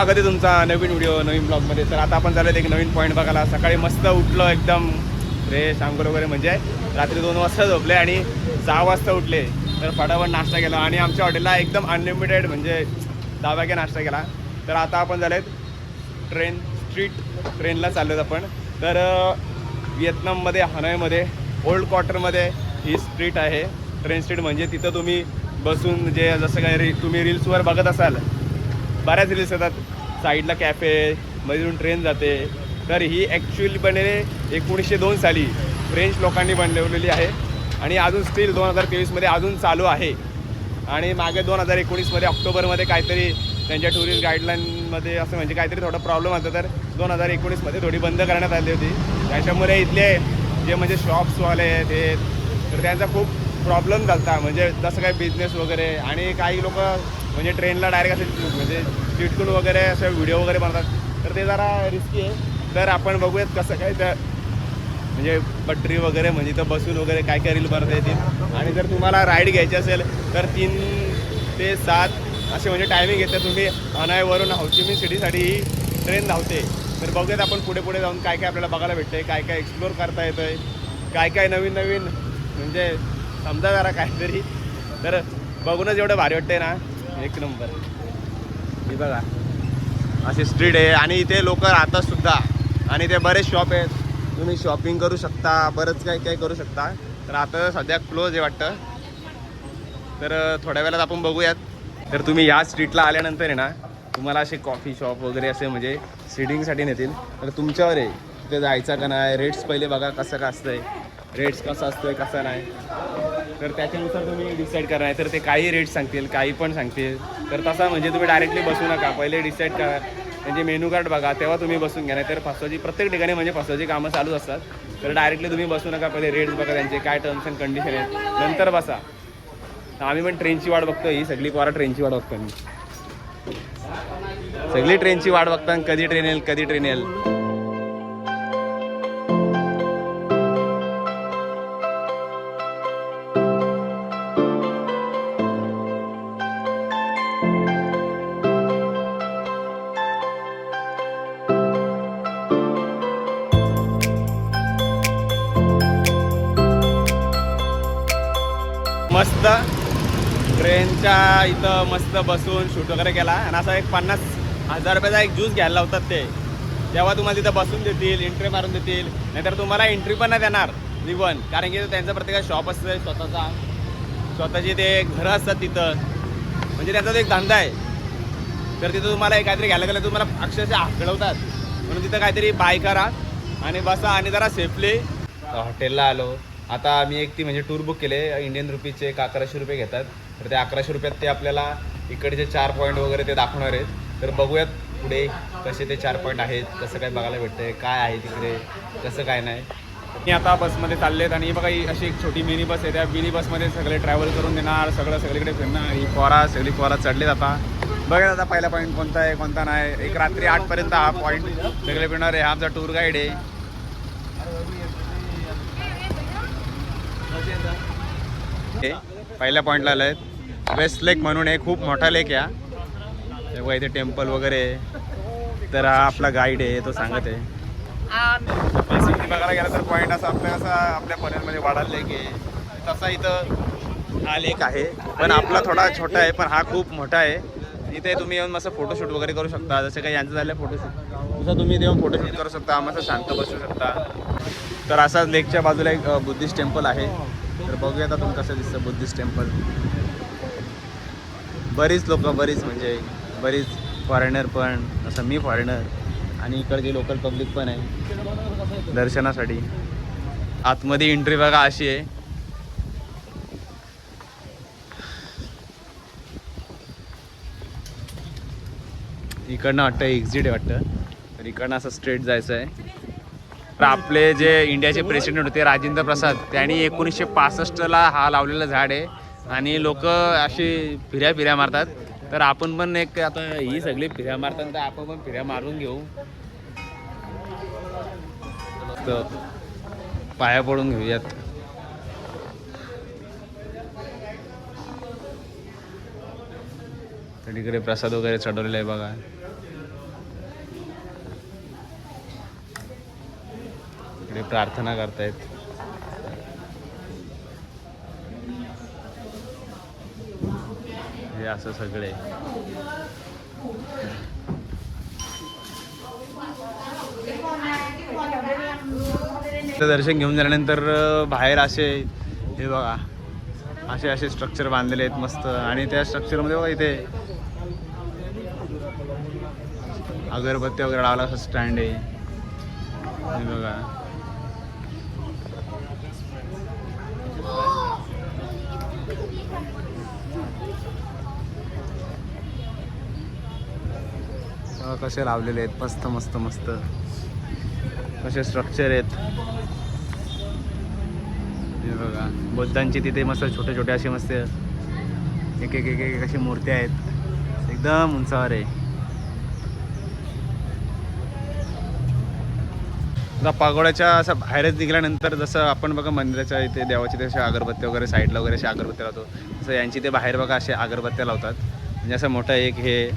स्वागत आहे तुमचा नवीन व्हिडिओ नवीन ब्लॉगमध्ये तर आता आपण झालं एक नवीन पॉईंट बघायला. सकाळी मस्त उठलो एकदम. फ्रेश आंघोळ वगैरे म्हणजे. रात्री दोन वाजता झोपले आणि सहा वाजता उठले. तर फटाफट नाश्ता केला. आणि आमच्या हॉटेलला एकदम अनलिमिटेड म्हणजे दहा नाश्ता केला. तर आता आपण झालेत ट्रेन स्ट्रीट ट्रेनला चाललो आपण. तर व्हिएतनाममध्ये हनॉयमध्ये ओल्ड क्वार्टरमध्ये ही स्ट्रीट आहे. ट्रेन स्ट्रीट म्हणजे तिथं तुम्ही बसून जे जसं काय री तुम्ही रील्सवर बघत असाल बऱ्याच रील्स येतात. साईडला कॅफे मधून ट्रेन जाते. तर ही ॲक्च्युअली बनलेली एकोणीसशे दोन साली फ्रेंच लोकांनी बनवलेली आहे. आणि अजून स्टील दोन हजार तेवीसमध्ये अजून चालू आहे. आणि मागे दोन हजार एकोणीसमध्ये ऑक्टोबरमध्ये काहीतरी त्यांच्या टुरिस्ट गाईडलाईनमध्ये असं म्हणजे काहीतरी थोडा प्रॉब्लेम होता. तर दोन हजार एकोणीसमध्ये थोडी बंद करण्यात आली होती. त्याच्यामुळे इथले जे म्हणजे शॉप्सवाले आहेत हे तर त्यांचा खूप प्रॉब्लेम झाला म्हणजे जसं काय बिझनेस वगैरे आणि काही लोक म्हणजे ट्रेनला डायरेक्ट असे म्हणजे चिटकून वगैरे असे व्हिडिओ वगैरे बनतात. तर ते जरा रिस्की आहे. तर आपण बघूयात कसं काय तर म्हणजे पटरी वगैरे म्हणजे इथं बसून वगैरे काय काय रील भरता येतील. आणि जर तुम्हाला राईड घ्यायची असेल तर तीन ते सात असे म्हणजे टायमिंग येते तुम्ही अनायवरून हाऊचिमिन सिटीसाठी ही ट्रेन धावते. तर बघूयात आपण पुढे पुढे जाऊन काय काय आपल्याला बघायला भेटतं आहे काय काय एक्सप्लोर करता येतं आहे काय काय नवीन नवीन म्हणजे समजा जरा काहीतरी. तर बघूनच एवढं भारी वाटतंय ना. एक नंबर. हे बघा. अशी स्ट्रीट आहे. आणि इथे लोक राहतात सुद्धा. आणि इथे बरेच शॉप आहेत. तुम्ही शॉपिंग करू शकता. बरंच काही काही करू शकता. तर आता सध्या क्लोज आहे वाटतं. तर थोड्या वेळात आपण बघूयात. तर तुम्ही या स्ट्रीटला आल्यानंतर आहे ना तुम्हाला असे कॉफी शॉप वगैरे असे म्हणजे सिटिंगसाठी नेतील. तर तुमच्यावर आहे. तिथे जायचं का नाही? रेट्स पहिले बघा कसं का असतंय. रेट्स कसं असतंय कसं नाही. तर त्याच्यानुसार तुम्ही डिसाईड करा नाही तर ते काही रेट सांगतील काही पण सांगतील. तर तसा म्हणजे तुम्ही डायरेक्टली बसू नका. पहिले डिसाईड करा. म्हणजे मेनू कार्ड बघा तेव्हा तुम्ही बसून घ्या. नाही तर फसवाची प्रत्येक ठिकाणी म्हणजे फसवाची कामं चालूच असतात. तर डायरेक्टली तुम्ही बसू नका. पहिले रेट्स बघा त्यांचे काय टर्म्स अँड कंडिशन आहेत. नंतर बसा. तर आम्ही पण ट्रेनची वाट बघतो ही सगळी पोरा ट्रेनची वाट बघतो मी सगळी ट्रेनची वाट बघता कधी ट्रेन येईल कधी ट्रेन येईल. मस्त. ट्रेनच्या इथं मस्त बसून शूट वगैरे केला. आणि असा एक पन्नास हजार रुपयाचा एक ज्यूस घ्यायला लावतात ते. तेव्हा तुम्हाला तिथं बसून देतील एंट्री मारून देतील. नाहीतर तुम्हाला एंट्री पण नाही देणार. निवन कारण की त्यांचं प्रत्येक शॉप असतं स्वतःचा. स्वतःचे ते घरं असतात तिथं. म्हणजे त्यांचा तो एक धंदा आहे. तर तिथं तुम्हाला एक काहीतरी घ्यायला गेलं तुम्हाला अक्षरशः आकडवतात म्हणून तिथं काहीतरी बाय करा. आणि बसा आणि जरा सेफली हॉटेलला आलो. आता आम्ही एक ती म्हणजे टूर बुक केले. इंडियन रुपीचे एक अकराशे रुपये घेतात. तर ते अकराशे रुपयात ते आपल्याला इकडचे चार पॉईंट वगैरे ते दाखवणार आहेत. तर बघूयात पुढे कसे ते चार पॉईंट आहेत कसं काय बघायला भेटतंय काय आहे तिकडे कसं काय नाही. मी आता बसमध्ये चालले आहेत आणि बघा ही अशी एक छोटी मिनी बस आहे. त्या मिनी बसमध्ये सगळे ट्रॅव्हल करून देणार सगळं सगळीकडे फिरणार. ही पोरा सगळी पोरा चढलेत आता. बघा आता पहिला पॉईंट कोणता आहे कोणता नाही. एक रात्री आठपर्यंत हा पॉईंट सगळे फिरणार आहे. हा आमचा टूर गाईड आहे हे पहिल्या पॉईंटला आलं आहेत वेस्ट लेक म्हणून आहे खूप मोठा लेक या तेव्हा इथे टेम्पल वगैरे तर हा आपला गाईड आहे तो सांगत आहे. बघायला गेला तर पॉईंट असा आपल्या असा आपल्या पनवेलमध्ये वाढाल लेक आहे. तसा इथं हा लेक आहे. पण आपला थोडा छोटा आहे पण हा खूप मोठा आहे. इथे तुम्ही येऊन मस्त फोटोशूट वगैरे करू शकता. जसं काही यांचं झालं फोटोशूट तसं तुम्ही येऊन फोटोशूट करू शकता मस्त शांत बसू शकता. तर असाच लेकच्या बाजूला एक बुद्धिस्ट टेम्पल आहे. तर बघूया आता तुम्ही कसं दिसतं बुद्धिस्ट टेम्पल. बरीच लोक बरीच म्हणजे बरीच फॉरेनर पण असं मी फॉरेनर आणि इकडची लोकल पब्लिक पण आहे. दर्शनासाठी. आतमध्ये एंट्री बघा अशी आहे. इकडनं वाटतं एक्झिट आहे वाटतं. तर इकडनं असं स्ट्रेट जायचं आहे. तर आपले जे इंडियाचे प्रेसिडेंट होते राजेंद्र प्रसाद त्यांनी एकोणीसशे पासष्टला हा लावलेला झाड आहे. आणि लोक अशी फिऱ्या फिऱ्या मारतात. तर आपण पण एक आता ही सगळी फिऱ्या मारतात तर आपण पण फिऱ्या मारून घेऊ. तर पाया पडून घेऊयात. तिकडे प्रसाद वगैरे चढवलेला आहे बघा. इकडे प्रार्थना करतायत. हे असं सगळे. दर्शन घेऊन झाल्यानंतर बाहेर असे हे बघा. असे असे स्ट्रक्चर बांधलेले आहेत मस्त. आणि त्या स्ट्रक्चरमध्ये बघा इथे अगरबत्ती वगैरे लावला असं स्टँड आहे. हे बघा. कसे लावलेले आहेत मस्त मस्त मस्त. कसे स्ट्रक्चर आहेत. हे बघा बुद्धांची तिथे मस्त छोटे छोटे असे मस्त एक एक एक एक अशी मूर्ती आहेत. एकदम उंचावर आहे. पागोड्याच्या असं बाहेरच निघाल्यानंतर जसं आपण बघा मंदिराच्या इथे देवाची तसे अगरबत्त्या अगरबत्ती वगैरे साईडला वगैरे असे अगरबत्ती लावतो. तसं यांची ते बाहेर बघा असे अगरबत्त्या लावतात. म्हणजे असं मोठं एक हे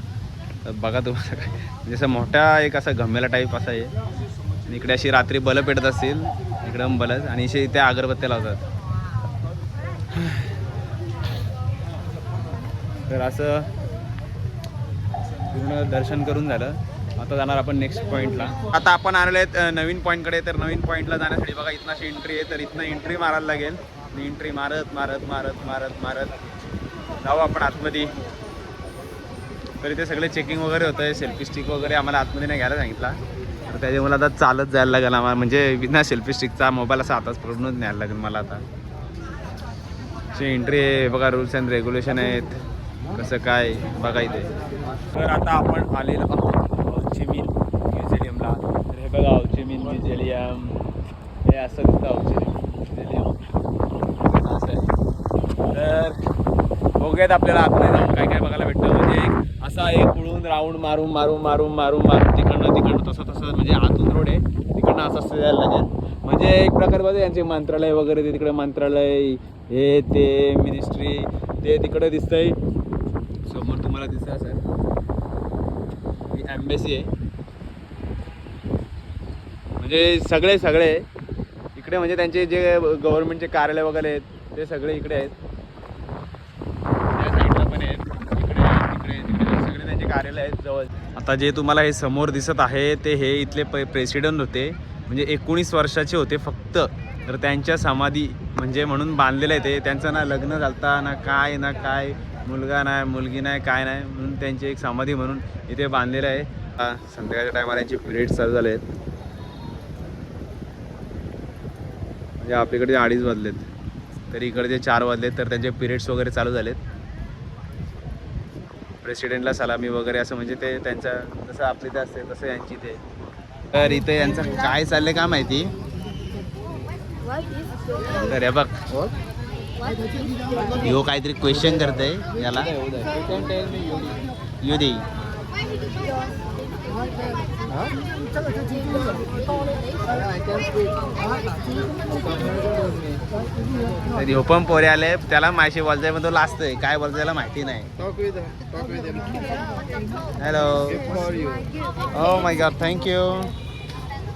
बघा तुम्हाला काय. म्हणजे असं मोठा एक असा गमेला टाईप असा आहे. आणि इकडे अशी रात्री बलं पेटत असतील. इकडं बलच. आणि असे इथे अगरबत्त्या लावतात. तर असं पूर्ण दर्शन करून झालं. आता जाणार आपण नेक्स्ट पॉईंटला आता आपण आलेले आहेत नवीन पॉईंटकडे तर नवीन पॉईंटला जाण्यासाठी बघा इथनं अशी एंट्री आहे. तर इथनं एंट्री मारायला लागेल. एंट्री मारत मारत मारत मारत मारत. जाऊ आपण आतमध्ये. तर इथे सगळे चेकिंग वगैरे होतं आहे सेल्फी स्टिक वगैरे आम्हाला आतमध्ये नाही घ्यायला सांगितला. तर त्याच्यामुळे आता चालत जायला लागेल आम्हाला. म्हणजे विना सेल्फी स्टिकचा मोबाईल असा आताच पकडूनच न्यायला लागेल मला आता. एंट्री आहे बघा रुल्स अँड रेग्युलेशन आहेत. कसं काय बघा इथे. तर आता आपण आलेलो आहोत चिमीन म्युझियमला तर हे बघा चिमीन म्युझियम हे असं दिसतं म्युझियम असं आहे. तर बघूयात आपल्याला आतमध्ये जाऊन काय काय बघायला असा एक पुढून राऊंड मारून मारून मारून मारून मारून तिकडनं तिकडनं तसं तसं म्हणजे आतून रोड आहे. तिकडनं असं असं जायला लागेल. म्हणजे एक प्रकार बघा यांचे मंत्रालय वगैरे ते तिकडे मंत्रालय हे ते मिनिस्ट्री ते तिकडे दिसतंय. समोर तुम्हाला दिसतं सर ही ॲम्बेसी आहे. म्हणजे सगळे सगळे इकडे म्हणजे त्यांचे जे गव्हर्नमेंटचे कार्यालय वगैरे आहेत ते सगळे इकडे आहेत त्या साईडला पण आहेत इकडे तिकडे तिकडे सगळे त्यांचे कार्यालय जवळ. आता जे तुम्हाला हे समोर दिसत आहे ते हे इथले प प्रेसिडेंट होते. म्हणजे एकोणीस वर्षाचे होते फक्त. तर त्यांच्या समाधी म्हणजे म्हणून बांधलेलं आहे ते. त्यांचं ना लग्न झालता ना काय ना काय. मुलगा नाही मुलगी नाही काय नाही. म्हणून त्यांची एक समाधी म्हणून इथे बांधलेलं आहे. संध्याकाळच्या टायमाला यांचे पिरियड चालू झाले आहेत. म्हणजे आपल्याकडे अडीच वाजलेत. तर इकडे जे चार वाजलेत तर त्यांचे पिरियड्स वगैरे चालू झालेत. प्रेसिडेंटला सलामी वगैरे असं म्हणजे ते त्यांच्या जसं आपली ते असते तसं यांची ते. तर इथे यांचं काय चाललंय का माहिती? तर हे बघ. यो काहीतरी क्वेश्चन करतंय याला. यो दे. ह्यो पण पोरे आले त्याला माहिती बोलताय पण तो लाजतोय काय बोलतोय त्याला माहिती नाही. Hello? Oh my god thank you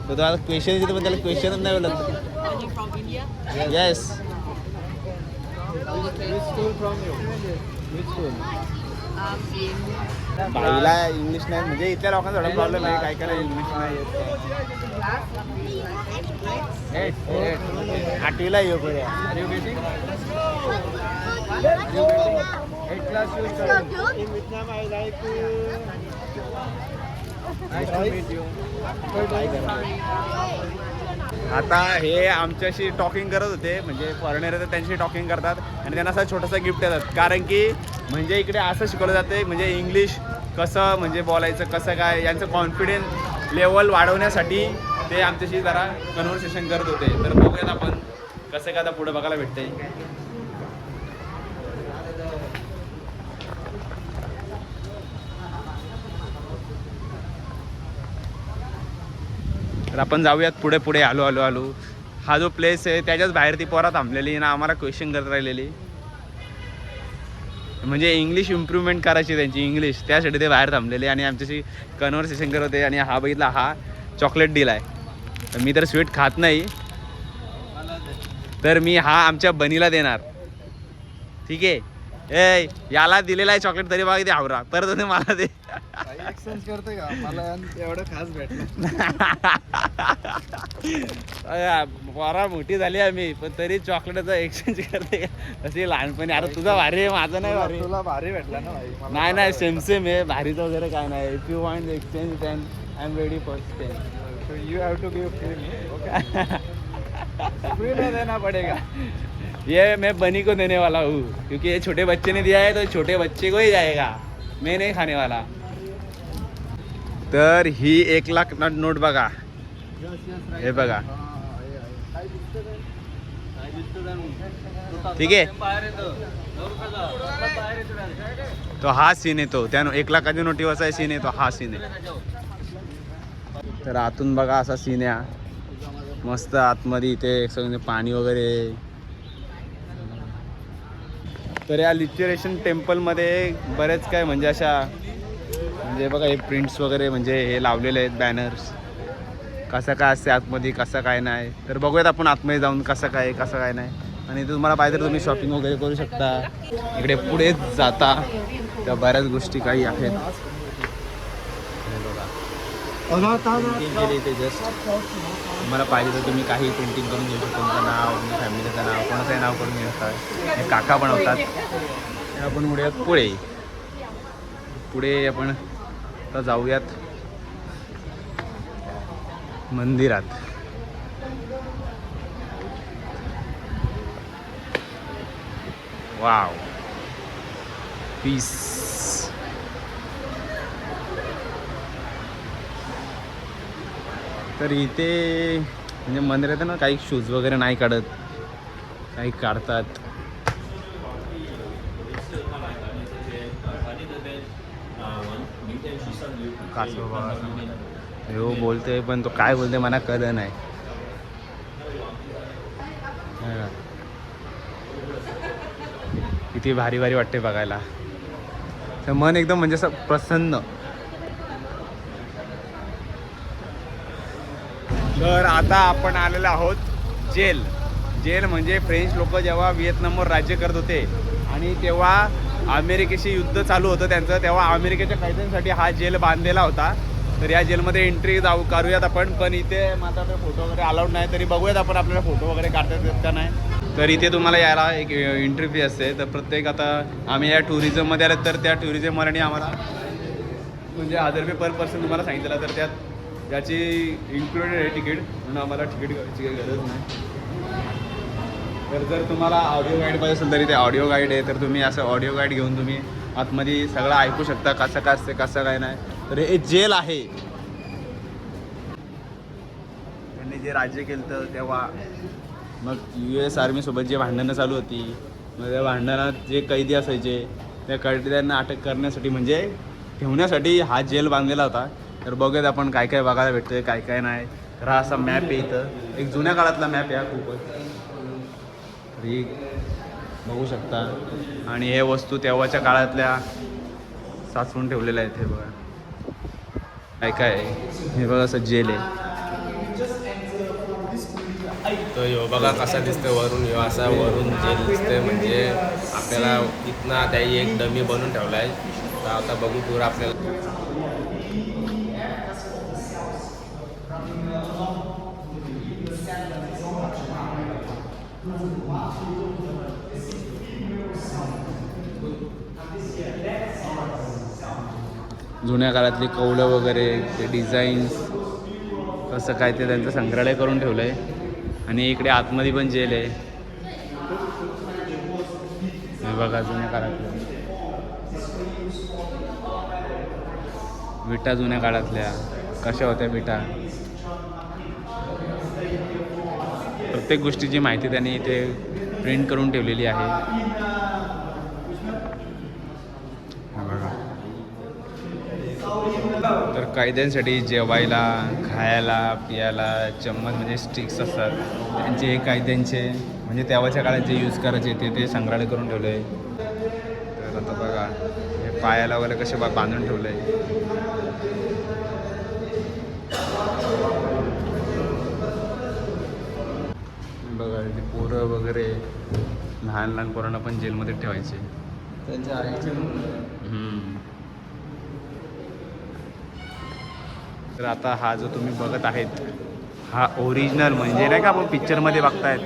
तो तुम्हाला क्वेश्चन दिलं पण त्याला क्वेश्चनच नाही बोलत? Yes Which school from you? Which school? Um, in बाईला इंग्लिश नाही म्हणजे इथल्या लोकांचा थोडा प्रॉब्लेम आहे काय काय इंग्लिश नाही येत. आठवीला येऊ पुढे. आता हे आमच्याशी टॉकिंग करत होते. म्हणजे फॉरेनर तर त्यांच्याशी टॉकिंग करतात. आणि त्यांना असं छोटंसं गिफ्ट देतात. कारण की म्हणजे इकडे असं शिकवलं जाते म्हणजे इंग्लिश कसं म्हणजे बोलायचं कसं काय यांचं कॉन्फिडन्स लेवल वाढवण्यासाठी ते आमच्याशी जरा कन्व्हर्सेशन करत होते. तर बघूयात आपण कसं काय आता पुढे बघायला भेटतंय. तर आपण जाऊयात पुढे पुढे आलो आलो आलो. हा जो प्लेस आहे त्याच्याच बाहेर ती पोरा थांबलेली ना आम्हाला क्वेश्चन करत राहिलेली. म्हणजे इंग्लिश इम्प्रूव्हमेंट करायची त्यांची इंग्लिश त्यासाठी ते बाहेर थांबलेले आणि आमच्याशी कन्व्हर्सेशन करत होते आणि हा बघितला हा चॉकलेट डील आहे. तर मी तर स्वीट खात नाही. तर मी हा आमच्या बनीला देणार. ठीक आहे? ए याला दिलेला आहे चॉकलेट तरी बघा ते आवरा. परत तुम्ही मला दे. एक्सचेंज करते का? मला एवढं खास भेटलं पोरा मोठी झाली आम्ही पण तरी चॉकलेटचा एक्सचेंज करते का? तशी लहानपणी. अरे तुझा भारी आहे माझं नाही भारी. तुला भारी भेटला ना भाई? नाही नाही सेम सेम आहे. भारीचं वगैरे काय नाही. If you want exchange then I am ready for exchange you have to give free free में देना पड़ेगा. ये मैं बनी को देने वाला हूँ क्योंकि ये छोटे बच्चे ने दिया है तो छोटे बच्चे को ही जाएगा. मैं नहीं खाने वाला. तर ही एक लाख नोट नोट बघा. हे बघा. ठीक आहे? तो हा सीन येतो. त्यानं एक लाखाच्या नोटीवरचा सीन आहे हा सीन आहे. तर आतून बघा असा सीन आहे मस्त आतमध्ये इथे सगळं पाणी वगैरे. तर या लिटरेशन टेम्पलमध्ये बरेच काय म्हणजे अशा म्हणजे बघा हे प्रिंट्स वगैरे म्हणजे हे लावलेले आहेत बॅनर्स कसं काय असते आतमध्ये कसं काय नाही. तर बघूयात आपण आतमध्ये जाऊन कसं काय कसं काय नाही. आणि इथे तुम्हाला पाहिजे तर तुम्ही शॉपिंग वगैरे करू शकता. इकडे पुढे जाता. त्या बऱ्याच गोष्टी काही आहेत. केली जस्ट तुम्हाला पाहिजे तर तुम्ही काही प्रिंटिंग करून घेऊ शकता. तुमचं नाव तुमच्या फॅमिलीचं नाव कोणाचंही नाव करून घेऊ शकता. हे काका बनवतात. आपण उड्यात पुढे. पुढे आपण आता जाऊयात मंदिरात. वाव. पीस तर इथे म्हणजे मंदिरात आहे ना काही शूज वगैरे नाही काढत. काही काढतात. कासव बाबा हो बोलते पण तो काय बोलते मला कळलं नाही. किती भारी भारी वाटते बघायला. तर मन एकदम म्हणजे असं प्रसन्न. तर आता आपण आलेलो आहोत जेल. जेल म्हणजे फ्रेंच लोक जेव्हा व्हिएतनामवर राज्य करत होते आणि तेव्हा अमेरिकेशी युद्ध चालू होतं त्यांचं. तेव्हा अमेरिकेच्या कैद्यांसाठी हा जेल बांधलेला होता. तर या जेलमध्ये एंट्री जाऊ करूयात आपण. पण इथे मात्र फोटो वगैरे अलाउड नाही. तरी बघूयात आपण आपल्याला फोटो वगैरे काढता येत का नाही. तर इथे तुम्हाला यायला एक एंट्री फी असते. तर प्रत्येक आता आम्ही या टुरिझममध्ये आलो तर त्या टुरिझमवरणी आम्हाला म्हणजे हजार रुपये पर पर्सन तुम्हाला सांगितलं. तर त्यात याची इन्क्लुडेड आहे तिकीट म्हणून आम्हाला तिकीट करायची काही गरज नाही. तर जर तुम्हाला ऑडिओ गाईड पाहिजे असेल तरी ते ऑडिओ गाईड आहे तर तुम्ही असं ऑडिओ गाईड घेऊन तुम्ही आतमध्ये सगळं ऐकू शकता कसं काय असते कसं काय नाही. तर हे जेल आहे. त्यांनी जे राज्य केलं तर तेव्हा मग यू एस आर्मीसोबत जे भांडणं चालू होती मग त्या भांडणात जे कैदी असायचे त्या कैद्यांना अटक करण्यासाठी म्हणजे ठेवण्यासाठी हा जेल बांधलेला होता. तर बघूयात आपण काय काय बघायला भेटतंय काय काय नाही. तर हा असा मॅप आहे इथं. एक जुन्या काळातला मॅप आहे हा खूपच. ही बघू शकता. आणि हे वस्तू तेव्हाच्या काळातल्या साचवून ठेवलेल्या आहेत हे बघा. काय काय हे बघा असं जेल आहे. तो यो बघा कसा दिसतो वरून यो असा वरून जेल दिसते म्हणजे आपल्याला इथना त्याही एक डमी बनवून ठेवलाय. तर आता बघू पूर आपल्याला जुन्या काळातली कौलं वगैरे ते डिझाईन्स कसं काय ते त्यांचं संग्रहालय करून ठेवलं आहे आणि इकडे आतमध्ये पण जेल आहे. हे बघा जुन्या काळातल्या. विटा जुन्या काळातल्या. कशा होत्या विटा? प्रत्येक गोष्टीची माहिती त्यांनी इथे प्रिंट करून ठेवलेली आहे हे बघा तर कैद्यांसाठी जेवायला खायला पियाला चम्मच म्हणजे स्टिक्स असतात. त्यांचे हे कायद्यांचे म्हणजे तेव्हाच्या काळात जे यूज करायचे ते ते संग्रहालय करून ठेवलं. आहे तर आता बघा हे पायाला वगैरे कसे बा बांधून ठेवलं. आहे बघा ते पोरं वगैरे लहान लहान पोरांना पण जेलमध्ये ठेवायचे. त्यांच्या आईचे तर आता हा जो तुम्ही बघत आहेत हा ओरिजिनल म्हणजे नाही का आपण पिक्चरमध्ये बघतायत?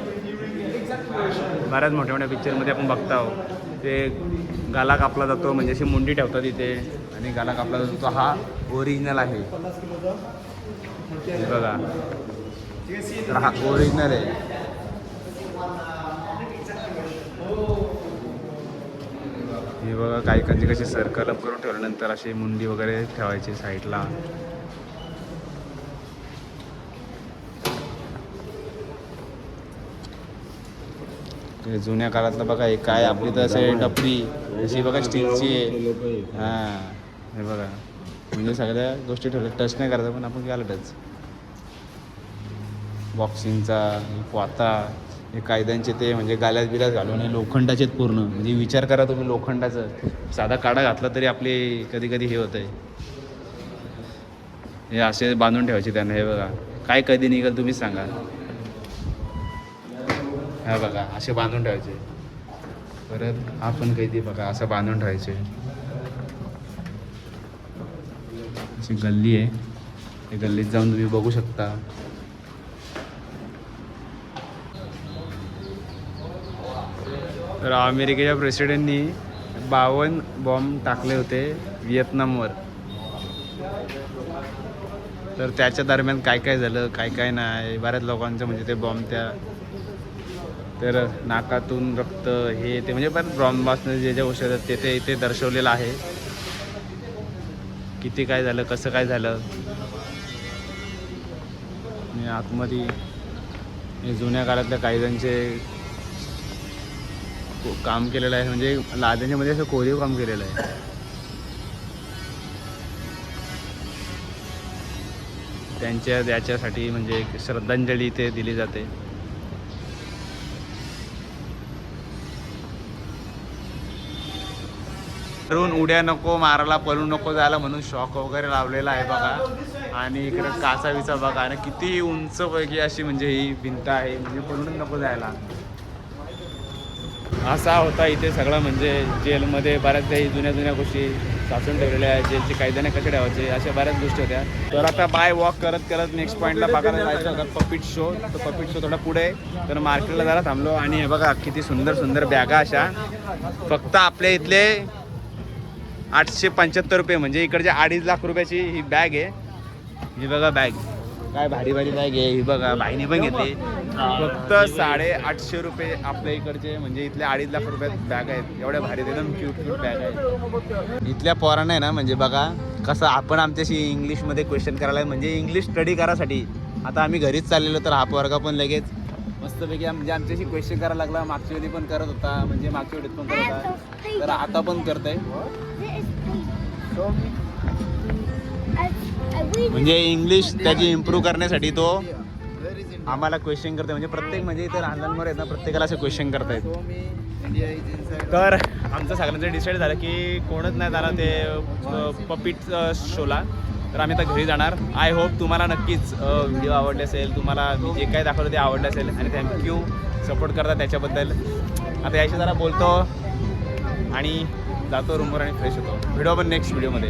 बऱ्याच मोठ्या मोठ्या पिक्चरमध्ये आपण बघताव ते गाला कापला जातो म्हणजे अशी मुंडी ठेवतात इथे आणि गाला कापला जातो. तो हा ओरिजिनल आहे. हे बघा. तर हा ओरिजिनल आहे. हे बघा काही कांची कशी सर्कल अप करून ठेवल्यानंतर अशी मुंडी वगैरे ठेवायची साईडला जुन्या काळातलं बघा हे काय आपली तर असे टपरी अशी बघा स्टीलची आहे. हां हे बघा. म्हणजे सगळ्या गोष्टी ठेवल्या. टच नाही करायचं पण आपण केलं टच. बॉक्सिंगचा क्वाता हे कायद्यांचे ते म्हणजे गाल्यात बिल्यात घालून हे लोखंडाचे पूर्ण. म्हणजे विचार करा तुम्ही लोखंडाचं. साधा काढा घातला तरी आपली कधी कधी हे होतं आहे हे असे बांधून ठेवायचे त्यांना हे बघा. काय कधी निघेल तुम्हीच सांगा. हा बघा असे बांधून ठेवायचे. परत आपण कैदी बघा असं बांधून ठेवायचे. अशी गल्ली आहे. त्या गल्लीत जाऊन तुम्ही बघू शकता. तर अमेरिकेच्या प्रेसिडेंटनी बावन्न बॉम्ब टाकले होते व्हिएतनामवर. तर त्याच्या दरम्यान काय काय झालं काय काय नाही बऱ्याच लोकांचं म्हणजे ते बॉम्ब त्या तर नाकातून रक्त हे ते म्हणजे पण बॉम्ब म्हणजे जे जे औषध गोष्टी आहेत ते ते इथे दर्शवलेलं आहे. किती काय झालं कसं काय झालं? आणि आतमध्ये हे जुन्या काळातल्या कायद्यांचे काम केलेलं आहे. म्हणजे लादेण्यामध्ये असं कोरीव काम केलेलं आहे. त्यांच्या याच्यासाठी म्हणजे श्रद्धांजली इथे दिली जाते. करून उड्या नको मारायला पळू नको जायला म्हणून शॉक वगैरे लावलेला आहे बघा. आणि इकडं कासावीचा बघा. आणि किती उंच पैकी अशी म्हणजे ही भिंत आहे. म्हणजे पळून नको जायला. असा होता इथे सगळं म्हणजे जेलमध्ये बऱ्याच काही जुन्या जुन्या गोष्टी साचून ठेवलेल्या आहेत. जेलचे कायद्याने कसे ठेवायचे अशा बऱ्याच गोष्टी होत्या. तर आता बाय वॉक करत करत नेक्स्ट पॉईंटला बघायला जायचं होतं. पपिट शो तर पपिट शो थोडा पुढे. तर मार्केटला जरा थांबलो. आणि हे बघा किती सुंदर सुंदर बॅगा अशा. फक्त आपल्या इथले आठशे पंच्याहत्तर रुपये. म्हणजे इकडच्या अडीच लाख रुपयाची ही बॅग आहे. ही बघा बॅग काय भारी भारी बॅग आहे. ही बघा भाईने पण घेतली. फक्त साडे आठशे रुपये आपल्या इकडचे म्हणजे इथल्या अडीच लाख रुपयात बॅग आहेत. एवढ्या भारी एकदम क्यूट क्यूट बॅग आहेत. इथल्या पोरांना आहे ना म्हणजे बघा कसं आपण आमच्याशी इंग्लिशमध्ये क्वेश्चन करायला म्हणजे इंग्लिश स्टडी करायसाठी. आता आम्ही घरीच चाललेलो तर हा पोरगा पण लगेच मस्तपैकी म्हणजे आमच्याशी क्वेश्चन करायला लागला. मागच्या वेळी पण करत होता म्हणजे मागच्या वेळीत पण करत होता. तर आता पण करत आहे म्हणजे इंग्लिश त्याची इम्प्रूव्ह करण्यासाठी तो आम्हाला क्वेश्चन करतोय. म्हणजे प्रत्येक म्हणजे इतर लहान आहेत ना प्रत्येकाला असं क्वेश्चन करतायत. तर आमचं सगळ्यांचं डिसाईड झालं की कोणच नाही झालं ते पपीट शोला तर आम्ही आता घरी जाणार. आय होप तुम्हाला नक्कीच व्हिडिओ आवडले असेल. तुम्हाला मी जे काही दाखवलं ते आवडलं असेल. आणि थँक्यू सपोर्ट करता त्याच्याबद्दल. आता याशी जरा बोलतो. आणि जातो रूमवर आणि फ्रेश होतो व्हिडिओ पण नेक्स्ट व्हिडिओमध्ये